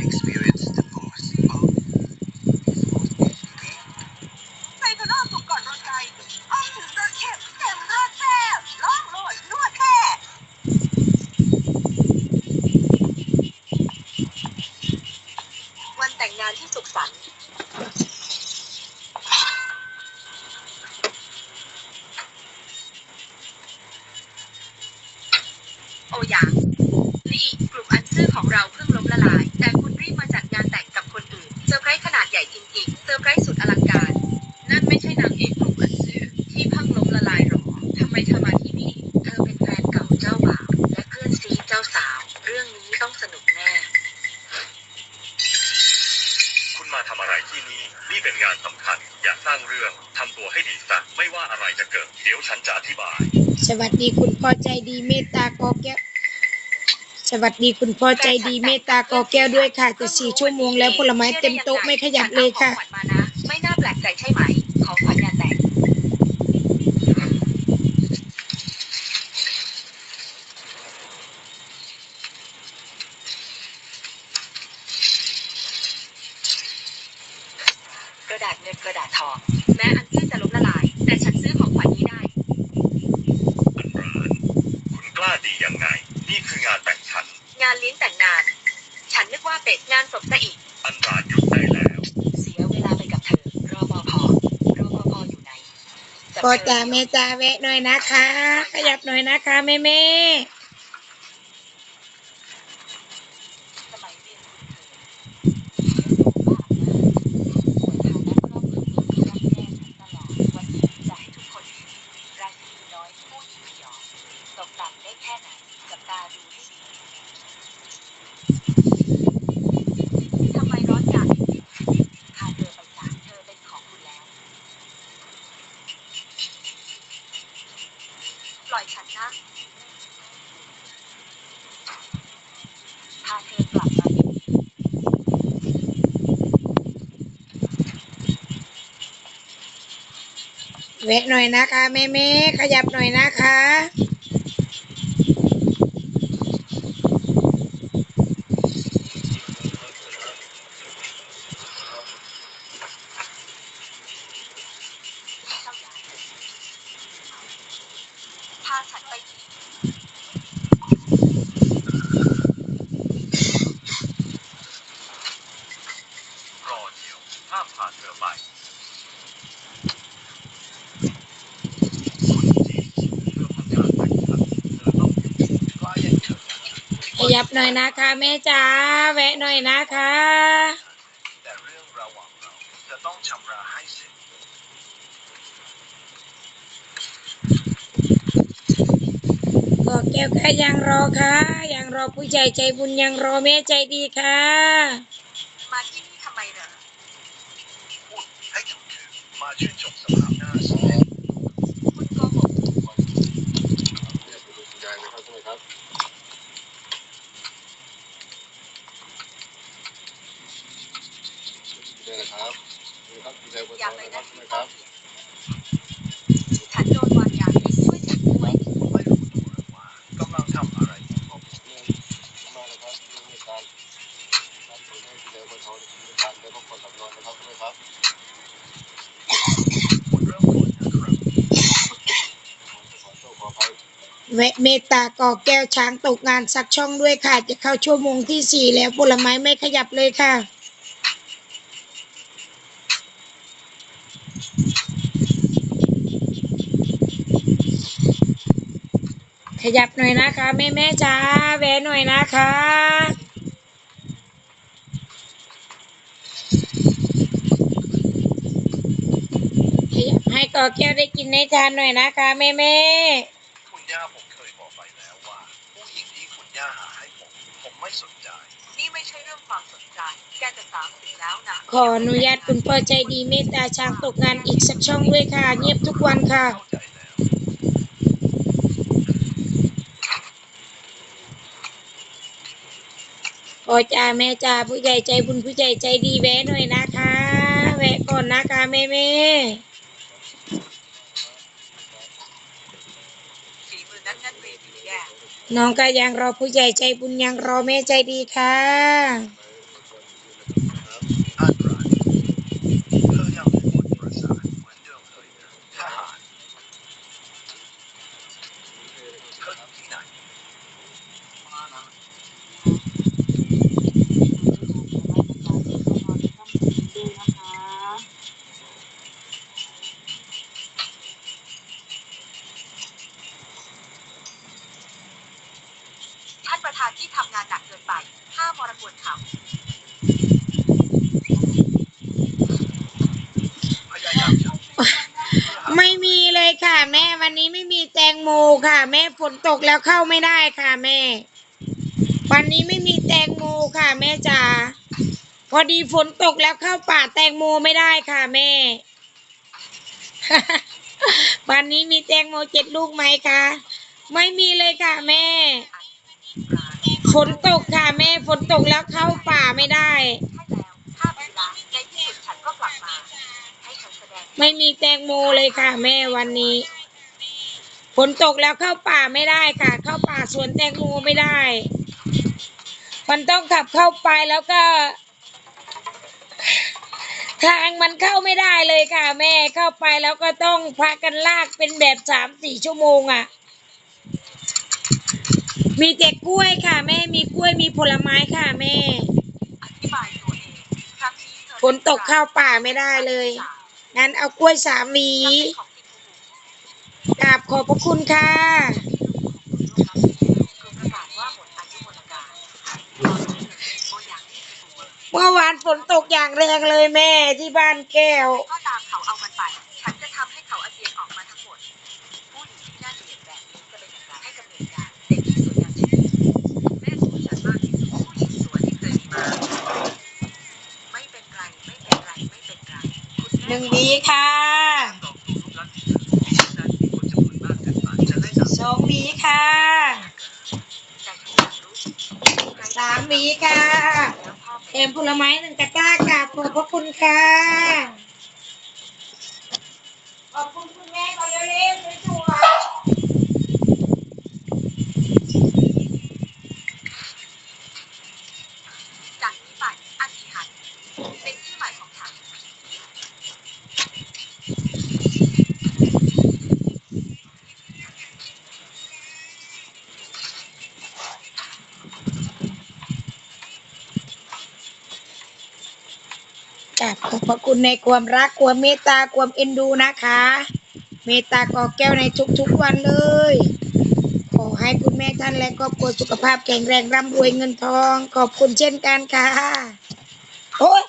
experience the force of okay ไของเราเพิ่งล้มละลาย แต่คุณรีบมาจัดงานแต่งกับคนอื่นเซอร์ไพรส์ขนาดใหญ่จริงๆเซอร์ไพรส์สุดอลังการ นั่นไม่ใช่นางเอกกลุ่มอันซื่อที่เพิ่งล้มละลายหรอทำไมเธอมาที่นี่ เธอเป็นแฟนเก่าเจ้าบ่าวและเพื่อนซีเจ้าสาว เรื่องนี้ต้องสนุกแน่ คุณมาทำอะไรที่นี่ นี่เป็นงานสำคัญ อย่าสร้างเรื่องทำตัวให้ดีซะไม่ว่าอะไรจะเกิด เดี๋ยวฉันจะอธิบาย สวัสดีคุณพ่อใจดีเมตตากอแก้วส วัสดีคุณพ่อใจดีเมตตากอแก้วด้วยค่ะจะสี่ชั่วโมงแล้วผลไม้เต็มโต๊ะไม่ขยับเลยค่ะฉันอาของขวัญมานะไม่น่าแปลกใจใช่ไหม ของขวัญงานแต่งกระดาษเงินกระดาษทองแม้อันเพื่อจะล้มละลาย แต่ฉันซื้อของขวัญนี้ได้อันร้านคุณกล้าดียังไง นี่คืองานแต่งฉัน งานเลี้ยงแต่งงาน ฉันนึกว่าเป็ดงานศพซะอีก อันร้านหยุดได้แล้ว เสียเวลาไปกับเธอ รอปภรอปภอยู่ไหนจับพ่อเธจ๋าแม่จ๋าแวะหน่อยนะคะ ขยับหน่อยนะคะแม่แม่ สมัยเรียนคุณเคยสวยมากนะครอบครัวมีรักแน่ฉันตลอดวันนี้จะให้ทุกคนเห็นราชินีน้อยผู้หญิงหยองตกต่ำได้แค่ไหนกับตา ดูให้ดีทำไมร้อนจังพาเธอไปจากเธอเป็นของคุณแล้ว ปล่อยฉันนะ พาเธอกลับมาที่นี่แวะหน่อยนะคะแม่แม่ขยับหน่อยนะคะ เจ้าใหญ่พาฉันไปที่ รอเดียวห้ามพาเธอไปคุณจีเพื่อพัฒนาแต่งฉันเธอต้องอยู่ใกล้เธอ ข ยับหน่อยนะคะแม่จ๋าแวะหน่อยนะคะแต่เรื่องระหว่างเราจะต้องชำระให้เสร็จกอแก้วค่ะยังรอค่ะยังรอผู้ใหญ่ใจบุญยังรอแม่ใจดีค่ะ มาที่นี่ทำไมเหรอพูดให้ถูกมาชื่นชมสภาพหน้าสวย คุณโกหก เนี่ยคุณลุงยายนะครับใช่ไหมครับ นี่นะครับนี่ครับคุณยายคนอย่าท้องไปนะคนั่รับงใช่ไหมครับที่ฉันโดนวางยาพิษช่วยฉันด้วยไม่รู้ตัวหรือว่ากำลังทำอะไรอยู่ผมนี่มาแล้วครับนี่มีการทำผลให้คุณยายคนท้องมีการได้พักผ่อนหลับนอนนะครับใช่ไหมครับคุณเริ่มก่อนนะครับขอโทษขออภัยแวะเมตตากอแก้วช้างตกงานสักช่องด้วยค่ะ จะเข้าชั่วโมงที่สี่แล้วผลไม้ไม่ขยับเลยค่ะ ขยับหน่อยนะคะแม่แม่ๆจ้าแวะหน่อยนะคะ ขยับให้กอแก้วได้กินในจานหน่อยนะคะแม่แม่คุณย่าผมเคยบอกไปแล้วว่าผู้หญิงที่คุณย่าหาให้ผมผมไม่สนใจ นี่ไม่ใช่เรื่องความสนใจ แกจะสามสิบแล้วนะขออนุญาตคุณพ่อใจดีเมตตาช้างตกงานอีกสักช่องด้วยค่ะ เงียบทุกวันค่ะ เข้าใจแล้ว อจ้าแม่จ้าผู้ใหญ่ใจบุญผู้ใหญ่ใจดีแวะหน่อยนะคะ แวะก่อนนะคะแม่แม่น้องก็ยังรอผู้ใหญ่ใจบุญยังรอแม่ใจดีค่ะ อ่านปราณเธอยังเป็นคนประสาทเหมือนเดิมเลยนะทหารเธออยู่ที่ไหน ท่านประธานที่ทำงานหนักเกินไปห้ามรกวนเขา พยายามจะ ไม่มีเลยค่ะ แม่วันนี้ ไม่มีแตงโมค่ะ แม่ฝนตกแล้วเข้าไม่ได้ค่ะ แม่ วันนี้ไม่มีแตงโมค่ะ แม่จ๋าพอดีฝนตกแล้วเข้าป่าแตงโมไม่ได้ค่ะ แม่ วันนี้มีแตงโมเจ็ดลูกไหมคะไม่มีเลยค่ะแม่ ฝนตกค่ะแม่ฝนตกแล้วเข้าป่าไม่ได้ ไม่มีแตงโมเลยค่ะ แม่วันนี้ ฝนตกแล้วเข้าป่าไม่ได้ค่ะ เข้าป่าสวนแตงโมไม่ได้ มันต้องขับเข้าไปแล้วก็ ทางมันเข้าไม่ได้เลยค่ะ แม่เข้าไปแล้วก็ต้องพากันลากเป็นแบบสามสี่ชั่วโมงอะ่ะ มีแต่กล้วยค่ะ แม่มีกล้วยมีผลไม้ค่ะ แม่อธิบายตัวเองครั้งนี้เธอฝนตกเข้าป่าไม่ได้เลยงั้นเอากล้วยสาม กราบขอบพระคุณค่ะ เมื่อวานฝนตกอย่างแรงเลยแม่ที่บ้านแก้ว ก็ตามเขาเอามันไป ฉันจะทำให้เขาอาเจียนออกมาทั้งหมด ผู้หญิงที่น่าเกลียดแบบนี้จะเป็นอย่างไรให้กำเนิดการเด็กที่สวยงามเช่นแม่ของฉันมากที่สุดผู้หญิงสวยที่เคยมีมา ไม่เป็นไร ไม่เป็นไร ไม่เป็นไรคุณแม่ หนึ่งหวีค่ะ สองหวีค่ะสามหวีค่ะแล้วพ่อเต็มผลไม้หนึ่งตะกร้ากราขอบพระคุณค่ะ ขอบคุณคุณแม่ก่อนเร็ว พระคุณในความรักความเมตตาความเอ็นดูนะคะ เมตตากอแก้วในทุกๆวันเลย ขอให้คุณแม่ท่านและครอบครัวสุขภาพแข็งแรงร่ำรวยเงินทอง ขอบคุณเช่นกันค่ะโอ้ย